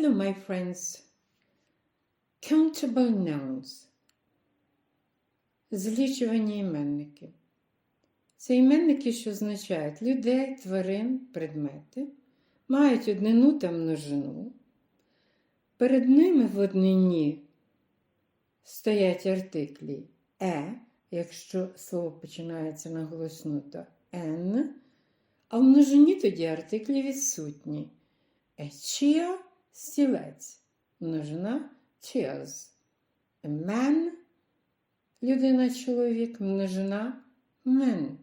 Hello, my friends. Countable nouns. Злічувані іменники. Це іменники, що означають людей, тварин, предмети, мають однину та множину. Перед ними в однині стоять артиклі е, якщо слово починається на голосну, то н, а в множині тоді артиклі відсутні. Ечія стілець, множина chairs. A man людина чоловік, множина men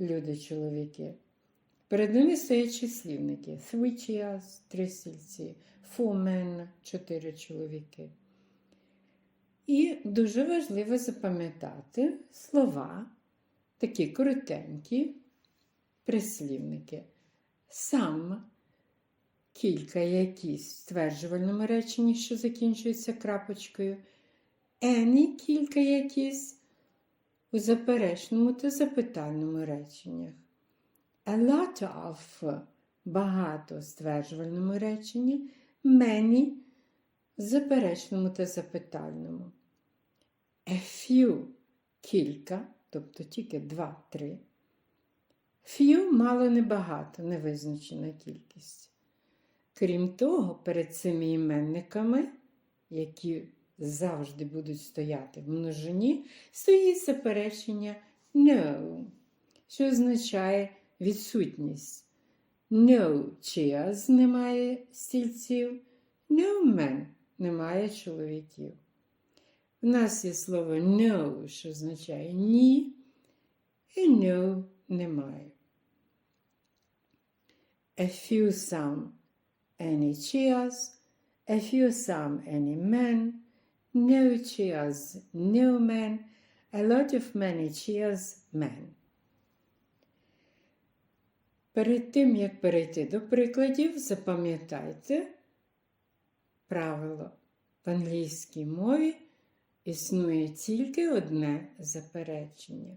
люди чоловіки. Перед ними стоять числівники. Three chairs, три стільці, four men, чотири чоловіки. І дуже важливо запам'ятати слова, такі коротенькі прислівники. Сам кілька якісь в стверджувальному реченні, що закінчується крапочкою, any кілька якісь у заперечному та запитальному реченнях. A lot of багато в стверджувальному реченні, many в заперечному та запитальному. A few кілька, тобто тільки два-три. Few мало небагато, невизначена кількість. Крім того, перед цими іменниками, які завжди будуть стояти в множині, стоїть заперечення no, що означає відсутність. No chairs немає стільців, no men немає чоловіків. У нас є слово no, що означає ні, і no немає. A few some any chairs, a few some any men, no chairs, no men, a lot of many chairs, men. Перед тим, як перейти до прикладів, запам'ятайте правило. В англійській мові існує тільки одне заперечення.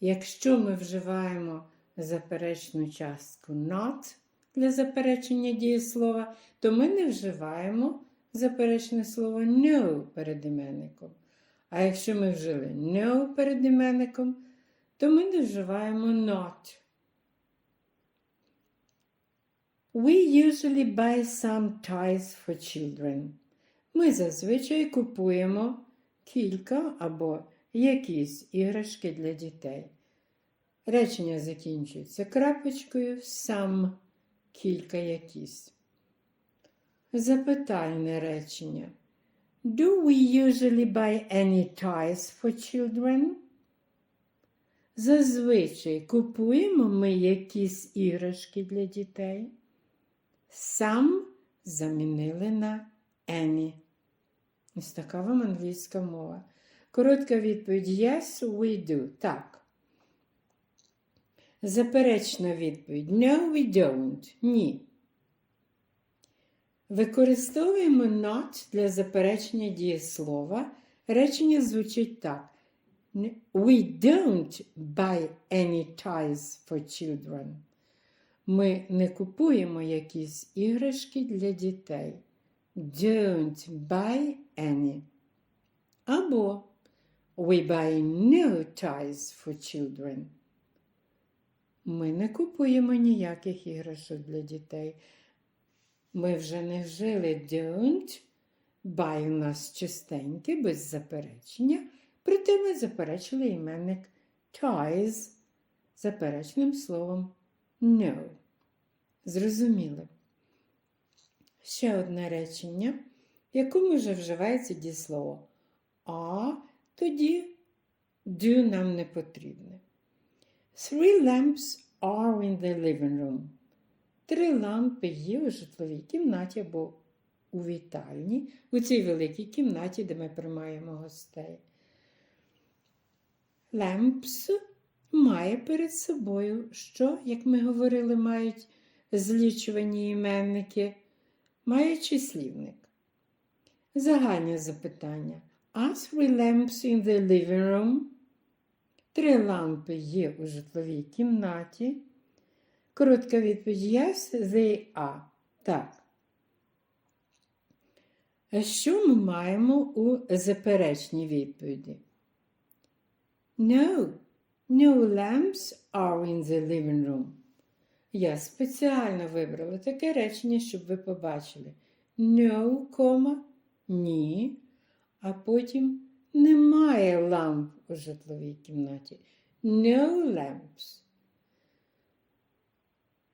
Якщо ми вживаємо заперечну частку not для заперечення дієслова, то ми не вживаємо заперечне слово no перед іменником. А якщо ми вжили no перед іменником, то ми не вживаємо not. We usually buy some toys for children. Ми зазвичай купуємо кілька або якісь іграшки для дітей. Речення закінчується крапочкою some кілька якісь. Запитальне речення. Do we usually buy any toys for children? Зазвичай купуємо ми якісь іграшки для дітей. Some замінили на any. Ось така вам англійська мова. Коротка відповідь Yes, we do. Так. Заперечна відповідь No, we don't. Ні. Використовуємо not для заперечення дієслова. Речення звучить так. We don't buy any toys for children. Ми не купуємо якісь іграшки для дітей. Don't buy any. Або We buy no toys for children. Ми не купуємо ніяких іграшок для дітей. Ми вже не вжили don't. Buy у нас чистеньке, без заперечення. Проте ми заперечили іменник toys заперечним словом no. Зрозуміли. Ще одне речення, в якому вже вживається дієслово. А тоді do нам не потрібне. Three lamps are in the living room. Три лампи є у житловій кімнаті або у вітальні, у цій великій кімнаті, де ми приймаємо гостей. Lamps має перед собою, що, як ми говорили, мають злічувані іменники, має числівник. Загальне запитання. Are three lamps in the living room? Три лампи є у житловій кімнаті. Коротка відповідь Yes, they are. Так. Що ми маємо у заперечній відповіді? No, no lamps are in the living room. Я спеціально вибрала таке речення, щоб ви побачили. No, ні, а потім немає ламп у житловій кімнаті. No lamps.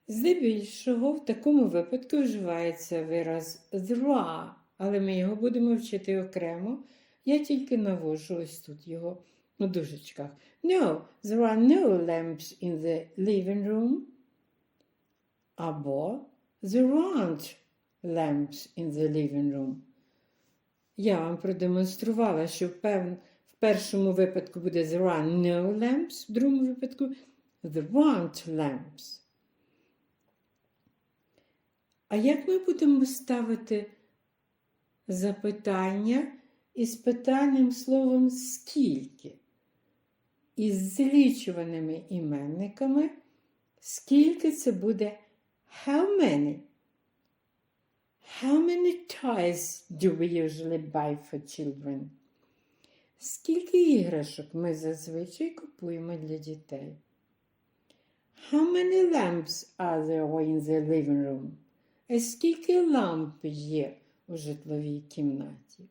Здебільшого в такому випадку вживається вираз are, але ми його будемо вчити окремо. Я тільки навожу ось тут його у дужечках. No, there are no lamps in the living room. Або there aren't lamps in the living room. Я вам продемонструвала, що в, пев... в першому випадку буде there are no lamps, в другому випадку there aren't lamps. А як ми будемо ставити запитання із питальним словом скільки? Із злічуваними іменниками, скільки це буде how many? How many toys do we usually buy for children? Скільки іграшок ми зазвичай купуємо для дітей? How many lamps are there in the living room? А скільки ламп є у житловій кімнаті?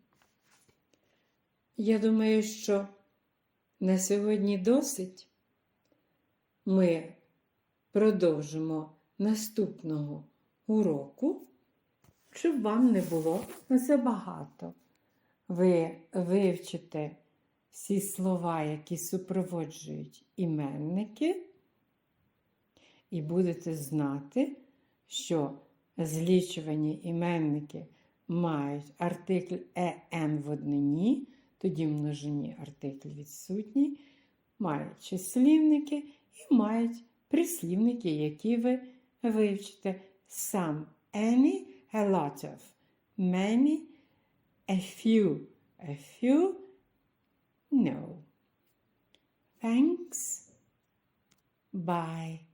Я думаю, що на сьогодні досить. Ми продовжимо наступного уроку, щоб вам не було забагато. Ви вивчите всі слова, які супроводжують іменники, і будете знати, що злічувані іменники мають артикль «ен» в однині, тоді множині артикль відсутній, мають числівники і мають прислівники, які ви вивчите some, any, a lot of, many, a few, a few, no. Thanks. Bye.